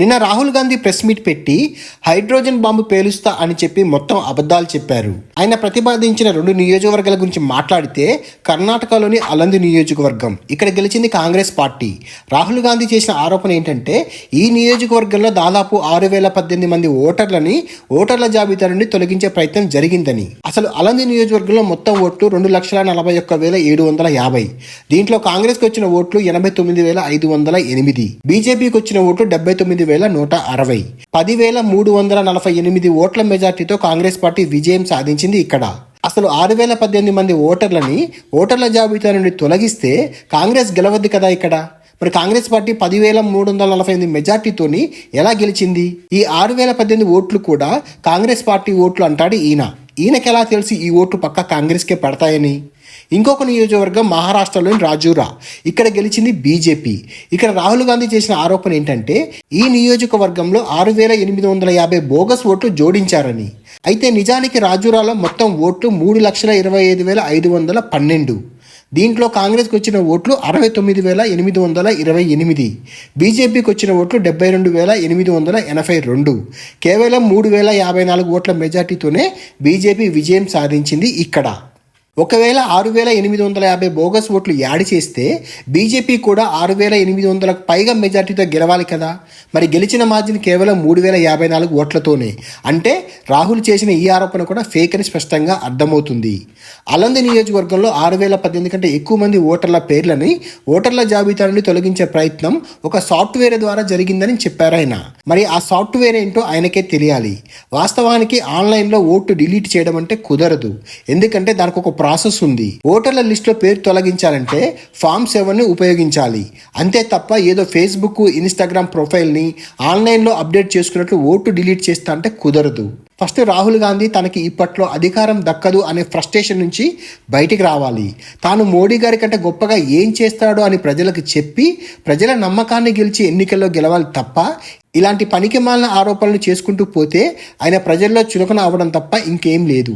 నిన్న Rahul Gandhi press meet పెట్టి hydrogen bomb పేలుస్తా అని చెప్పి మొత్తం అబద్ధాలు చెప్పారు. ఆయన ప్రతిపాదించిన రెండు నియోజకవర్గాల గురించి మాట్లాడితే కర్ణాటకలోని అలంది నియోజకవర్గం ఇక్కడ గెలిచింది కాంగ్రెస్ పార్టీ. రాహుల్ గాంధీ చేసిన ఆరోపణ ఏంటంటే ఈ నియోజకవర్గంలో దాదాపు ఆరు వేల పద్దెనిమిది మంది ఓటర్లని ఓటర్ల జాబితా నుండి తొలగించే ప్రయత్నం జరిగిందని. అసలు అలంది నియోజకవర్గంలో మొత్తం ఓట్లు రెండు లక్షల నలభై ఒక్క వేల ఏడు వందల యాభై. దీంట్లో కాంగ్రెస్కి వచ్చిన ఓట్లు ఎనభై తొమ్మిది వేల ఐదు వందల ఎనిమిది. బీజేపీకి వచ్చిన ఓట్లు డెబ్బై తొమ్మిది వేల నూట అరవై. పదివేల మూడు వందల నలభై ఎనిమిది ఓట్ల మెజార్టీతో కాంగ్రెస్ పార్టీ విజయం సాధించింది ఇక్కడ. అసలు ఆరు వేల పద్దెనిమిది మంది ఓటర్లని ఓటర్ల జాబితా నుండి తొలగిస్తే కాంగ్రెస్ గెలవద్దు కదా ఇక్కడ? మరి కాంగ్రెస్ పార్టీ పదివేల మూడు వందల నలభై ఎనిమిది మెజార్టీతోని ఎలా గెలిచింది? ఈ ఆరు వేల పద్దెనిమిది ఓట్లు కూడా కాంగ్రెస్ పార్టీ ఓట్లు అంటాడు ఈయన. ఈయనకెలా తెలిసి ఈ ఓట్లు పక్క కాంగ్రెస్కే పడతాయని? ఇంకొక నియోజకవర్గం మహారాష్ట్రలోని రాజూరా. ఇక్కడ గెలిచింది బీజేపీ. ఇక్కడ రాహుల్ గాంధీ చేసిన ఆరోపణ ఏంటంటే ఈ నియోజకవర్గంలో ఆరు వేల ఎనిమిది వందల యాభై బోగస్ ఓట్లు జోడించారని. అయితే నిజానికి రాజూరాలో మొత్తం ఓట్లు మూడు లక్షల ఇరవై ఐదు వేల ఐదు వందల పన్నెండు. దీంట్లో కాంగ్రెస్కి వచ్చిన ఓట్లు అరవై తొమ్మిది వేల ఎనిమిది వందల ఇరవై ఎనిమిది. బీజేపీకి వచ్చిన ఓట్లు డెబ్బై రెండు వేల ఎనిమిది వందల ఎనభై రెండు. కేవలం మూడు వేల యాభై నాలుగు ఓట్ల మెజార్టీతోనే బీజేపీ విజయం సాధించింది ఇక్కడ. ఒకవేళ ఆరు వేల ఎనిమిది వందల యాభై బోగస్ ఓట్లు యాడ్ చేస్తే బీజేపీ కూడా ఆరు వేల ఎనిమిది వందలకు పైగా మెజార్టీతో గెలవాలి కదా. మరి గెలిచిన మార్జిన్ కేవలం మూడు వేల యాభై నాలుగు ఓట్లతోనే. అంటే రాహుల్ చేసిన ఈ ఆరోపణ కూడా ఫేక్ అని స్పష్టంగా అర్థమవుతుంది. అలంది నియోజకవర్గంలో ఆరు వేల పద్దెనిమిది కంటే ఎక్కువ మంది ఓటర్ల పేర్లని ఓటర్ల జాబితా నుండి తొలగించే ప్రయత్నం ఒక సాఫ్ట్వేర్ ద్వారా జరిగిందని చెప్పారు ఆయన. మరి ఆ సాఫ్ట్వేర్ ఏంటో ఆయనకే తెలియాలి. వాస్తవానికి ఆన్లైన్లో ఓటు డిలీట్ చేయడం అంటే కుదరదు. ఎందుకంటే దానికి ఒక ప్రాసెస్ ఉంది. ఓటర్ల లిస్టులో పేరు తొలగించాలంటే ఫామ్ సెవెన్ని ఉపయోగించాలి. అంతే తప్ప ఏదో ఫేస్బుక్ ఇన్స్టాగ్రామ్ ప్రొఫైల్ని ఆన్లైన్లో అప్డేట్ చేసుకున్నట్లు ఓటు డిలీట్ చేస్తా అంటే కుదరదు. ఫస్ట్ రాహుల్ గాంధీ తనకి ఇప్పట్లో అధికారం దక్కదు అనే ఫ్రస్ట్రేషన్ నుంచి బయటికి రావాలి. తాను మోడీ గారి కంటే గొప్పగా ఏం చేస్తాడో అని ప్రజలకు చెప్పి ప్రజల నమ్మకాన్ని గెలిచి ఎన్నికల్లో గెలవాలి తప్ప ఇలాంటి పనికి మాలిన ఆరోపణలు చేసుకుంటూ పోతే ఆయన ప్రజల్లో చులకన అవ్వడం తప్ప ఇంకేం లేదు.